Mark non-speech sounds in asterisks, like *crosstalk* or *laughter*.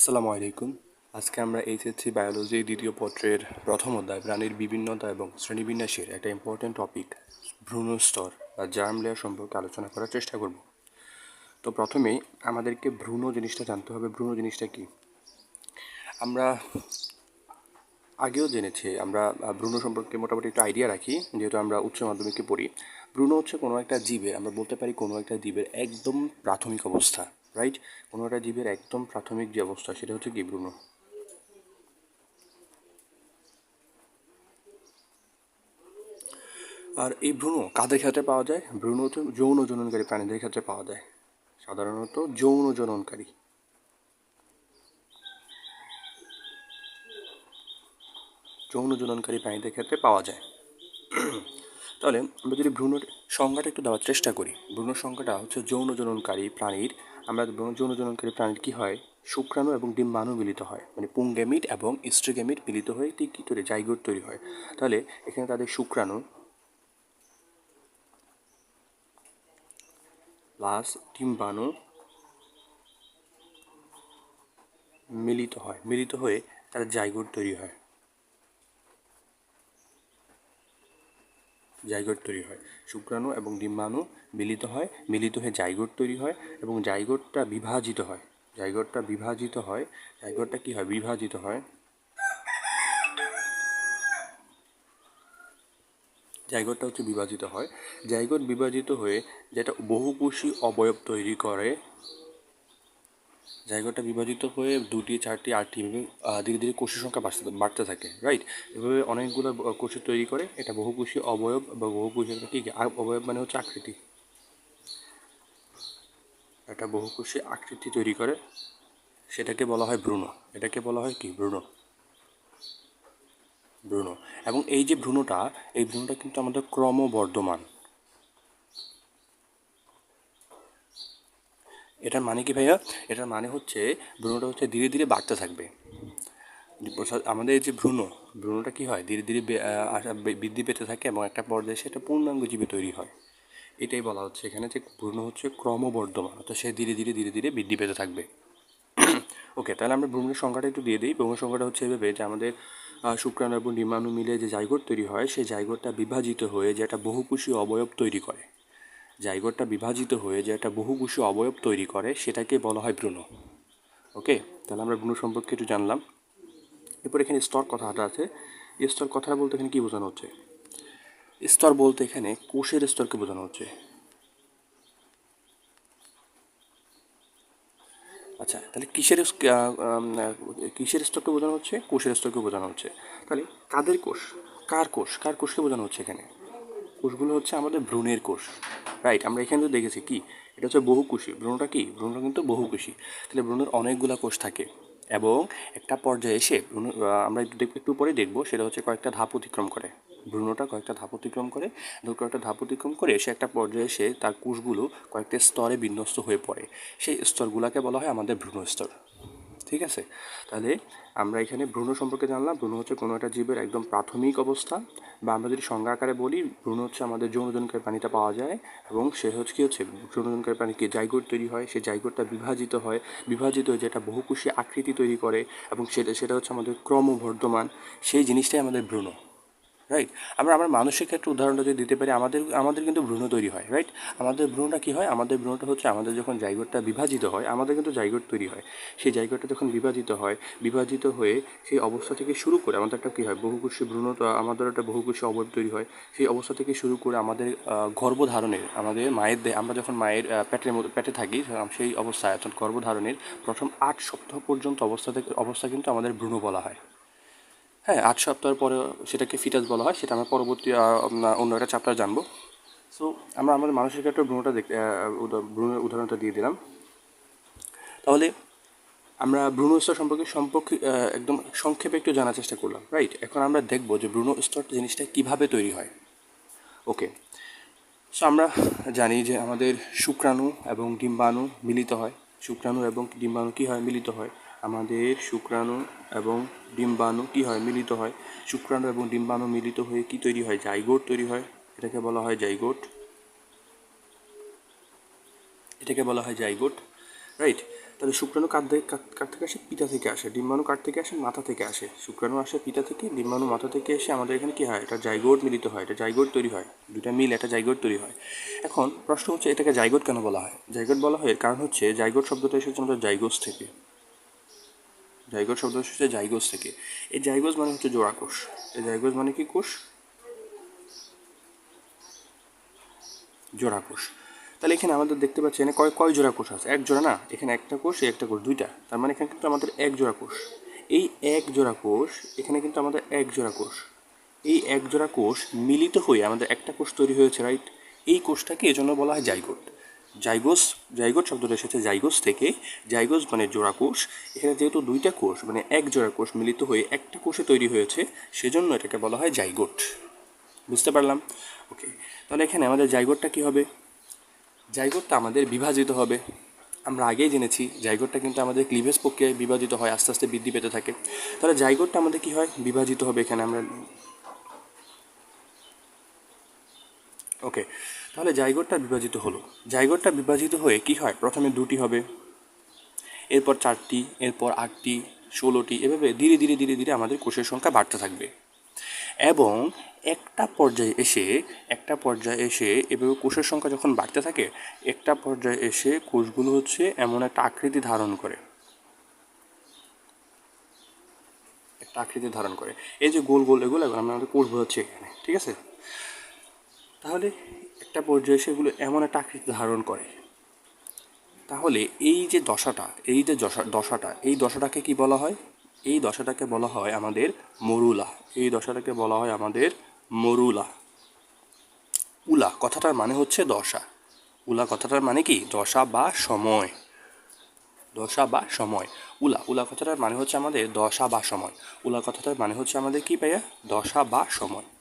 আসসালামু আলাইকুম। আজকে আমরা এইচএসসি বায়োলজির দ্বিতীয় পত্রের প্রথম অধ্যায়, প্রাণীর বিভিন্নতা এবং শ্রেণীবিন্যাসের একটা ইম্পর্ট্যান্ট টপিক ভ্রূণ স্তর বা জার্ম লেয়ার সম্পর্কে আলোচনা করার চেষ্টা করব। তো প্রথমেই আমাদেরকে ভ্রূণ জিনিসটা জানতে হবে। ভ্রূণ জিনিসটা কি? আমরা আগেও জেনেছি, আমরা ভ্রূণ সম্পর্কে মোটামুটি একটা আইডিয়া রাখি, যেহেতু আমরা উচ্চ মাধ্যমিকে পড়ি। ভ্রূণ হচ্ছে কোনো একটা জীবের, আমরা বলতে পারি কোনো একটা জীবের একদম প্রাথমিক অবস্থা। রাইট কোনো একটা জীবের একদম প্রাথমিক যে অবস্থা, সেটা হচ্ছে কি ভ্রূণ আর এই ভ্রূণ কাদের ক্ষেত্রে পাওয়া যায়? ভ্রূণ হচ্ছে যৌন জননকারী প্রাণীদের ক্ষেত্রে পাওয়া যায়। সাধারণত যৌন জননকারী। যৌন জননকারী প্রাণীদের ক্ষেত্রে পাওয়া যায়। *clears throat* তাহলে আমরা যদি ভ্রূণের সংজ্ঞাটা একটু দেওয়ার চেষ্টা করি। ভ্রূণ সংখ্যাটা হচ্ছে যৌন জননকারী প্রাণীর আমরা যৌন জননকারী প্রাণীর কী হয়? শুক্রাণু এবং ডিম্বাণু মিলিত হয়। মানে পুংগেমিট এবং স্ট্রিগেমিট মিলিত হয়ে ঠিক কী তৈরি? জাইগোট তৈরি হয়। তাহলে এখানে তাদের শুক্রাণু প্লাস ডিম্বাণু মিলিত হয়। মিলিত হয়ে তার জাইগোট তৈরি হয়। জাইগোট তৈরি হয়। শুক্রাণু এবং ডিম্বাণু মিলিত হয়, মিলিত হয়ে জাইগোট তৈরি হয় এবং জাইগোটটা বিভাজিত হয়। জাইগোটটা বিভাজিত হয়, জাইগোটটা কি হয়? বিভাজিত হয়। জাইগোটটা হচ্ছে বিভাজিত হয়। জাইগোট বিভাজিত হয়ে যেটা বহুকোষী অবয়ব তৈরি করে জায়গাটা বিভাজিত হয়ে দুটি, চারটি, আটটি ধীরে ধীরে কোষের সংখ্যা বাড়তে বাড়তে থাকে রাইট এভাবে অনেকগুলো ব- কোষ তৈরি করে, এটা বহুকোষী অবয়ব বা বহুকোষী একটা কি আ- অবয়ব মানে হচ্ছে আকৃতি। একটা বহুকোষী আকৃতি তৈরি করে, সেটাকে বলা হয় ভ্রূণ। এটাকে বলা হয় কি? ভ্রূণ। ভ্রূণ। এবং এই যে ভ্রূণটা, এই ভ্রূণটা কিন্তু আমাদের ক্রমবর্ধমান। এটার মানে কি ভাইয়া? এটার মানে হচ্ছে ভ্রূণটা হচ্ছে ধীরে ধীরে বাড়তে থাকবে। আমাদের যে ভ্রূণ, ভ্রূণটা কি হয়? ধীরে ধীরে বৃদ্ধি পেতে থাকে এবং একটা পর্যায়ে সেটা পূর্ণাঙ্গ জীবে তৈরি হয়। এটাই বলা হচ্ছে। এখানে যে ভ্রূণ হচ্ছে ক্রমবর্ধমান, অর্থাৎ সে ধীরে ধীরে ধীরে ধীরে বৃদ্ধি পেতে থাকবে। *clears throat* ওকে, তাহলে আমরা ভ্রূণের সংখ্যাটা একটু দিয়ে দিই। ভ্রূণের সংখ্যাটা হচ্ছে এভাবে যে আমাদের শুক্রাণু এবং ডিম্বাণু মিলে যে জাইগোট তৈরি হয়, সেই জাইগোটটা বিভাজিত হয়ে যে একটা বহুকোষী অবয়ব তৈরি করে। জাইগোটটা বিভাজিত হয়ে যে একটা বহুকোষী অবয়ব তৈরি করে, সেটাকে বলা হয় ভ্রূণ ওকে? তাহলে আমরা ভ্রূণ সম্পর্কে একটু জানলাম। এরপর এখানে স্তর কথাটা আছে। স্তর কথাটা বলতে এখানে কী বোঝানো হচ্ছে? স্তর বলতে এখানে কোষের স্তরকে বোঝানো হচ্ছে। আচ্ছা তাহলে কিসের কিসের স্তরকে বোঝানো হচ্ছে? কোষের স্তরকে বোঝানো হচ্ছে। তাহলে কাদের কোষ? কার কোষ? কার কোষকে বোঝানো হচ্ছে এখানে? কোষগুলো হচ্ছে আমাদের ভ্রূণের কোষ। রাইট আমরা এখানে তো দেখেছি কি? এটা হচ্ছে বহুকোষী। ভ্রূণটা কি? ভ্রূণটা কিন্তু বহুকোষী। তাহলে ভ্রূণের অনেকগুলো কোষ থাকে এবং একটা পর্যায়ে এসে ভ্রূণ আমরা একটু পরে দেখব, সেটা হচ্ছে কয়েকটা ধাপ অতিক্রম করে। ভ্রূণটা কয়েকটা ধাপ অতিক্রম করে কয়েকটা ধাপ অতিক্রম করে সে একটা পর্যায়ে এসে তার কোষগুলো কয়েকটা স্তরে বিন্যস্ত হয়ে পড়ে। সেই স্তরগুলোকে বলা হয় আমাদের ভ্রূণ স্তর ঠিক আছে? তাহলে আমরা এখানে ভ্রূণ সম্পর্কে জানলাম। ভ্রূণ হচ্ছে কোনো একটা জীবের একদম প্রাথমিক অবস্থা বা আমরা যদি সংজ্ঞা আকারে বলি, ভ্রূণ হচ্ছে আমাদের যৌনজনকারী প্রাণীটা পাওয়া যায় এবং সে হচ্ছে কী হচ্ছে, যৌনজনকারী প্রাণীকে জাইগোট তৈরি হয়? সেই জাইগোটটা বিভাজিত হয়। বিভাজিত হয়ে যেটা বহুকুশী আকৃতি তৈরি করে এবং সেটা সেটা হচ্ছে আমাদের ক্রমবর্ধমান। সেই জিনিসটাই আমাদের ভ্রূণ। রাইট আমরা আমার মানুষের ক্ষেত্রে উদাহরণটা যদি দিতে পারি, আমাদের আমাদের কিন্তু ভ্রূণ তৈরি হয় রাইট আমাদের ভ্রূণটা কী হয়? আমাদের ভ্রূণটা হচ্ছে আমাদের যখন জাইগোটটা বিভাজিত হয়, আমাদের কিন্তু জাইগোট তৈরি হয়। সেই জাইগোটটা যখন বিভাজিত হয়, বিভাজিত হয়ে সেই অবস্থা থেকে শুরু করে আমাদের একটা কী হয়? বহুকোষী ভ্রূণ তো আমাদের একটা বহুকোষী অবয়ব তৈরি হয়। সেই অবস্থা থেকে শুরু করে আমাদের গর্ভধারণের, আমাদের মায়ের দেহে আমরা যখন মায়ের পেটের মধ্যে, পেটে থাকি সেই অবস্থায়, অর্থাৎ গর্ভধারণের প্রথম আট সপ্তাহ পর্যন্ত অবস্থা থেকে, অবস্থা কিন্তু আমাদের ভ্রূণ বলা হয়। হ্যাঁ আট সপ্তাহ পরে সেটাকে ফিটাস বলা হয়। সেটা আমরা পরবর্তী অন্য একটা চ্যাপ্টার জানব। সো আমরা আমাদের মানুষের ক্ষেত্রে ভ্রূণটা দেখ ভ্রূণের উদাহরণটা দিয়ে দিলাম। তাহলে আমরা ভ্রূণ স্তর সম্পর্কে সম্পর্কে একদম সংক্ষেপে একটু জানার চেষ্টা করলাম রাইট এখন আমরা দেখব যে ভ্রূণ স্তর জিনিসটা কীভাবে তৈরি হয়। ওকে সো আমরা জানি যে আমাদের শুক্রাণু এবং ডিম্বাণু মিলিত হয়। শুক্রাণু এবং ডিম্বাণু কী হয়? মিলিত হয়। আমাদের শুক্রাণু এবং ডিম্বাণু কী হয়? মিলিত হয়। শুক্রাণু এবং ডিম্বাণু মিলিত হয়ে কী তৈরি হয়? জাইগোট তৈরি হয়। এটাকে বলা হয় জাইগোট। এটাকে বলা হয় জাইগোট। রাইট তাহলে শুক্রাণু কার থেকে কার- থেকে আসে? পিতা থেকে আসে। ডিম্বাণু কার থেকে আসে? মাথা থেকে আসে। শুক্রাণু আসে পিতা থেকে, ডিম্বাণু মাথা থেকে এসে আমাদের এখানে কি হয়? এটা জাইগোট মিলিত হয়। এটা জাইগোট তৈরি হয়। দুটা মিল একটা জাইগোট তৈরি হয়। এখন প্রশ্ন হচ্ছে, এটাকে জাইগোট কেন বলা হয়? জাইগোট বলা হয় কারণ হচ্ছে, জাইগোট শব্দটা এসেছে আমাদের জাইগোস থেকে। জাইগোট শব্দ হচ্ছে জাইগোস থেকে। এই জাইগোস মানে হচ্ছে জোড়া কোষ। এই জাইগোস মানে কি কোষ? জোড়া কোষ। তাহলে এখানে আমাদের দেখতে পাচ্ছি এখানে কয় কয় জোড়া কোষ আছে? এক জোড়া না? এখানে একটা কোষ, এই একটা কোষ, দুইটা। তার মানে এখানে কিন্তু আমাদের এক জোড়া কোষ। এই এক জোড়া কোষ, এখানে কিন্তু আমাদের এক জোড়া কোষ। এই এক জোড়া কোষ মিলিত হয়ে আমাদের একটা কোষ তৈরি হয়েছে রাইট এই কোষটাকে এজন্য বলা হয় জাইগোট। জাইগোস জাইগোট শব্দটা এসেছে জাইগোস থেকে। জাইগোস মানে জোড়া কোষ। এখানে যেহেতু দুইটা কোষ মানে এক জোড়া কোষ মিলিত হয়ে একটা কোষে তৈরি হয়েছে, সেজন্য এটাকে বলা হয় জাইগোট। বুঝতে পারলাম? ওকে, তাহলে এখানে আমাদের জাইগোটটা কী হবে? জাইগোটটা আমাদের বিভাজিত হবে। আমরা আগেই জেনেছি, জাইগোটটা কিন্তু আমাদের ক্লিভেজ প্রক্রিয়ায় বিভাজিত হয়, আস্তে আস্তে বৃদ্ধি পেতে থাকে। তাহলে জাইগোটটা আমাদের কী হয়? বিভাজিত হবে এখানে আমরা ওকে তাহলে জাইগোটটা বিভাজিত হলো। জাইগোটটা বিভাজিত হয়ে কি হয়? প্রথমে দুটি হবে। এরপর চারটি, এরপর আটটি, ষোলোটি, এভাবে ধীরে ধীরে ধীরে ধীরে আমাদের কোষের সংখ্যা বাড়তে থাকবে। এবং একটা পর্যায়ে এসে, একটা পর্যায়ে এসে এভাবে কোষের সংখ্যা যখন বাড়তে থাকে, একটা পর্যায়ে এসে কোষগুলো হচ্ছে এমন একটা আকৃতি ধারণ করে। একটা আকৃতি ধারণ করে। এই যে গোল গোল, এগুলো এগুলো আমাদের কোষ বোঝাচ্ছে এখানে, ঠিক আছে? তাহলে একটা পর্যায়ে সেগুলো এমন একটা আকৃতি ধারণ করে। তাহলে এই যে দশাটা, এই যে দশা, দশাটা, এই দশাটাকে কি বলা হয়? এই দশাটাকে বলা হয় আমাদের মরুলা। এই দশাটাকে বলা হয় আমাদের মরুলা। উলা, কথাটার মানে হচ্ছে দশা। উলা, কথাটার মানে কি? দশা বা সময়। দশা বা সময়। উলা উলা, কথাটার মানে হচ্ছে আমাদের দশা বা সময়। উলা, কথাটার মানে হচ্ছে আমাদের কি পাইয়া দশা বা সময়।